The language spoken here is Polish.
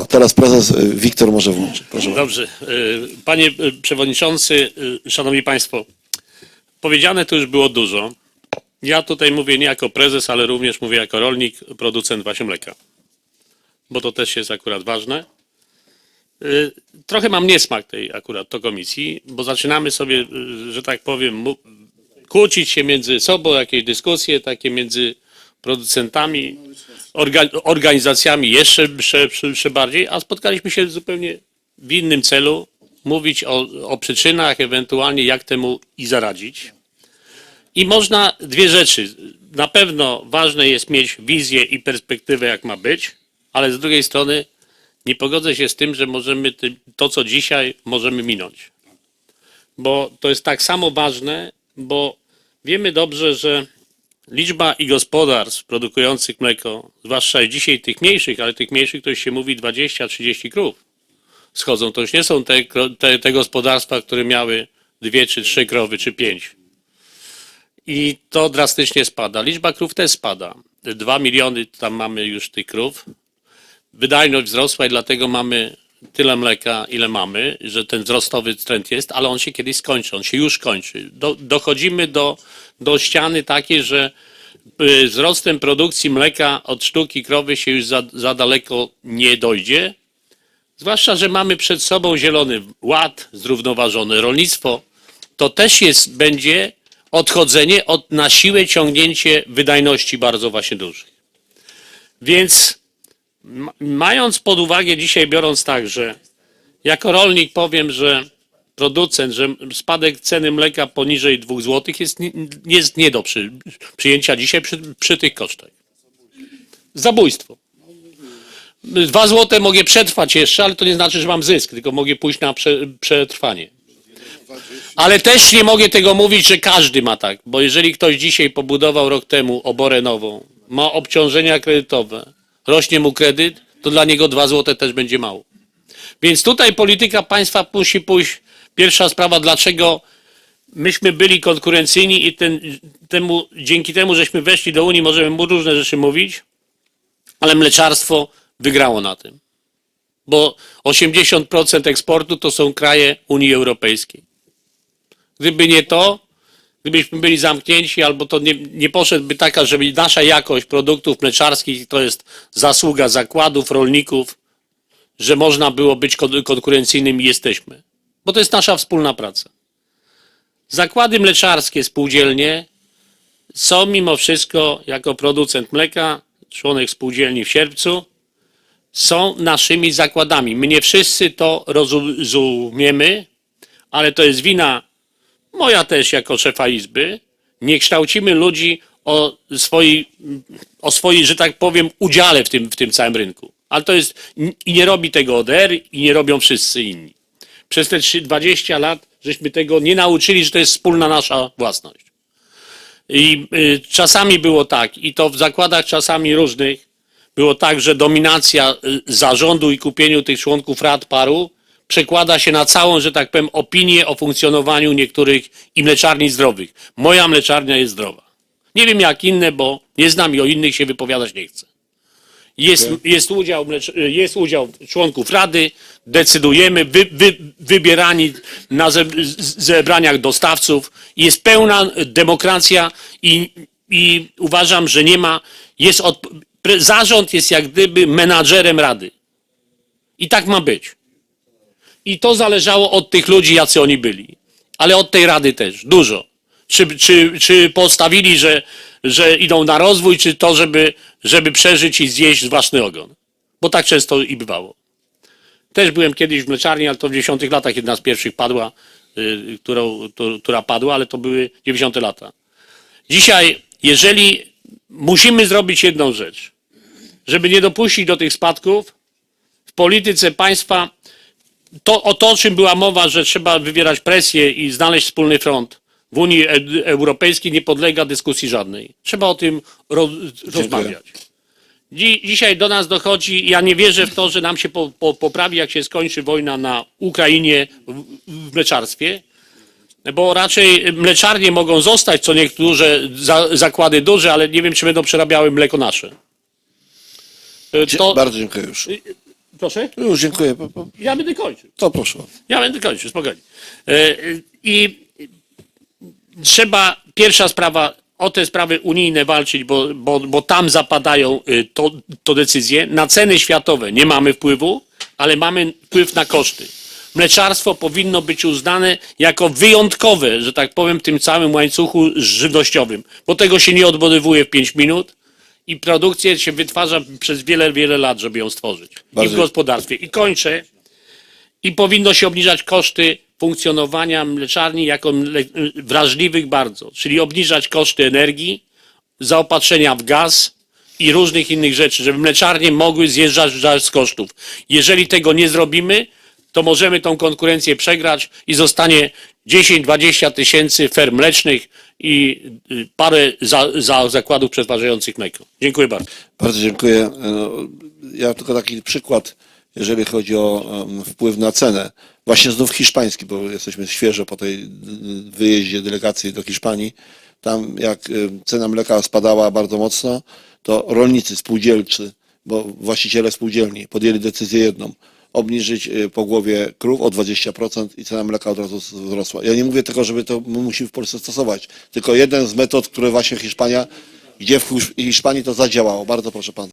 O, teraz prezes y, Wiktor może włączyć. Proszę. Dobrze. Y, Panie y, Przewodniczący, Szanowni Państwo, powiedziane tu już było dużo. Ja tutaj mówię nie jako prezes, ale również mówię jako rolnik, producent właśnie mleka. Bo to też jest akurat ważne. Trochę mam niesmak tej akurat to komisji, bo zaczynamy sobie, że tak powiem, kłócić się między sobą, jakieś dyskusje takie między producentami, orga, organizacjami jeszcze, jeszcze, jeszcze bardziej, a spotkaliśmy się zupełnie w innym celu, mówić o, o przyczynach, ewentualnie jak temu i zaradzić. I można dwie rzeczy. Na pewno ważne jest mieć wizję i perspektywę, jak ma być, ale z drugiej strony nie pogodzę się z tym, że możemy ty- to, co dzisiaj, możemy minąć. Bo to jest tak samo ważne, bo wiemy dobrze, że liczba i gospodarstw produkujących mleko, zwłaszcza dzisiaj tych mniejszych, ale tych mniejszych to się mówi 20-30 krów schodzą. To już nie są te, te, te gospodarstwa, które miały dwie czy trzy krowy, czy pięć. I to drastycznie spada. Liczba krów też spada. Dwa miliony tam mamy już tych krów. Wydajność wzrosła i dlatego mamy tyle mleka, ile mamy, że ten wzrostowy trend jest, ale on się kiedyś skończy, on się już kończy. Do, dochodzimy do, do ściany takiej, że y, wzrostem produkcji mleka od sztuki krowy się już za, za daleko nie dojdzie. Zwłaszcza, że mamy przed sobą zielony ład, zrównoważone rolnictwo, to też jest, będzie odchodzenie od na siłę ciągnięcie wydajności bardzo właśnie dużych. Więc mając pod uwagę dzisiaj, biorąc tak, że jako rolnik powiem, że producent, że spadek ceny mleka poniżej 2 zł jest, jest nie do przy, przyjęcia dzisiaj przy, przy tych kosztach. Zabójstwo. Dwa złote mogę przetrwać jeszcze, ale to nie znaczy, że mam zysk, tylko mogę pójść na prze, przetrwanie. Ale też nie mogę tego mówić, że każdy ma tak, bo jeżeli ktoś dzisiaj pobudował rok temu oborę nową, ma obciążenia kredytowe, rośnie mu kredyt, to dla niego dwa złote też będzie mało. Więc tutaj polityka państwa musi pójść. Pierwsza sprawa, dlaczego myśmy byli konkurencyjni i ten, temu, dzięki temu, żeśmy weszli do Unii, możemy mu różne rzeczy mówić, ale mleczarstwo wygrało na tym. Bo 80% eksportu to są kraje Unii Europejskiej. Gdyby nie to, gdybyśmy byli zamknięci, albo to nie, nie poszedłby taka, żeby nasza jakość produktów mleczarskich to jest zasługa zakładów, rolników, że można było być kon- konkurencyjnym i jesteśmy. Bo to jest nasza wspólna praca. Zakłady mleczarskie, spółdzielnie są mimo wszystko, jako producent mleka, członek spółdzielni w sierpcu, są naszymi zakładami. My nie wszyscy to rozumiemy, ale to jest wina moja też jako szefa izby. Nie kształcimy ludzi o swojej, o swojej, że tak powiem, udziale w tym, w tym całym rynku. Ale to jest, i nie robi tego ODR i nie robią wszyscy inni. Przez te 3, 20 lat żeśmy tego nie nauczyli, że to jest wspólna nasza własność. I y, czasami było tak, i to w zakładach czasami różnych, było tak, że dominacja y, zarządu i kupieniu tych członków rad paru przekłada się na całą, że tak powiem, opinię o funkcjonowaniu niektórych i mleczarni zdrowych. Moja mleczarnia jest zdrowa. Nie wiem jak inne, bo nie znam i o innych się wypowiadać nie chcę. Jest, jest, udział, jest udział członków rady, decydujemy, wy, wy, wybierani na ze, zebraniach dostawców. Jest pełna demokracja i, i uważam, że nie ma, jest od, zarząd jest jak gdyby menadżerem rady. I tak ma być. I to zależało od tych ludzi, jacy oni byli. Ale od tej rady też, dużo. Czy, czy, czy postawili, że, że idą na rozwój, czy to, żeby, żeby przeżyć i zjeść własny ogon. Bo tak często i bywało. Też byłem kiedyś w mleczarni, ale to w 90 latach jedna z pierwszych padła, y, którą, to, która padła, ale to były 90 lata. Dzisiaj, jeżeli musimy zrobić jedną rzecz, żeby nie dopuścić do tych spadków, w polityce państwa to, o to, o czym była mowa, że trzeba wywierać presję i znaleźć wspólny front w Unii E- Europejskiej, nie podlega dyskusji żadnej. Trzeba o tym ro, rozmawiać. Dzi, dzisiaj do nas dochodzi, ja nie wierzę w to, że nam się po, po, poprawi, jak się skończy wojna na Ukrainie w, w mleczarstwie, bo raczej mleczarnie mogą zostać, co niektóre za, zakłady duże, ale nie wiem, czy będą przerabiały mleko nasze. E, To, Bardzo dziękuję już. Proszę? Już dziękuję. Po- po- Ja będę kończył. To proszę. Ja będę kończył, spokojnie. E, e, I trzeba, pierwsza sprawa, o te sprawy unijne walczyć, bo, bo, bo tam zapadają y, to, to decyzje. Na ceny światowe nie mamy wpływu, ale mamy wpływ na koszty. Mleczarstwo powinno być uznane jako wyjątkowe, że tak powiem, w tym całym łańcuchu żywnościowym, bo tego się nie odbudowuje w 5 minut i produkcję się wytwarza przez wiele, wiele lat, żeby ją stworzyć. I w Bardzo- gospodarstwie. I kończę i powinno się obniżać koszty funkcjonowania mleczarni jako mle- wrażliwych bardzo, czyli obniżać koszty energii, zaopatrzenia w gaz i różnych innych rzeczy, żeby mleczarnie mogły zjeżdżać z kosztów. Jeżeli tego nie zrobimy, to możemy tą konkurencję przegrać i zostanie 10-20 tysięcy ferm mlecznych i y, parę za, za zakładów przetwarzających mleko. Dziękuję bardzo. Bardzo dziękuję. No, Ja tylko taki przykład, jeżeli chodzi o wpływ na cenę. Właśnie znów hiszpański, bo jesteśmy świeżo po tej y, wyjeździe delegacji do Hiszpanii. Tam jak y, cena mleka spadała bardzo mocno, to rolnicy spółdzielczy, bo właściciele spółdzielni podjęli decyzję jedną. Obniżyć y, po głowie krów o 20% i cena mleka od razu wzrosła. Ja nie mówię tego, żeby to my musimy w Polsce stosować, tylko jeden z metod, które właśnie Hiszpania, gdzie w Hiszpanii to zadziałało. Bardzo proszę pan.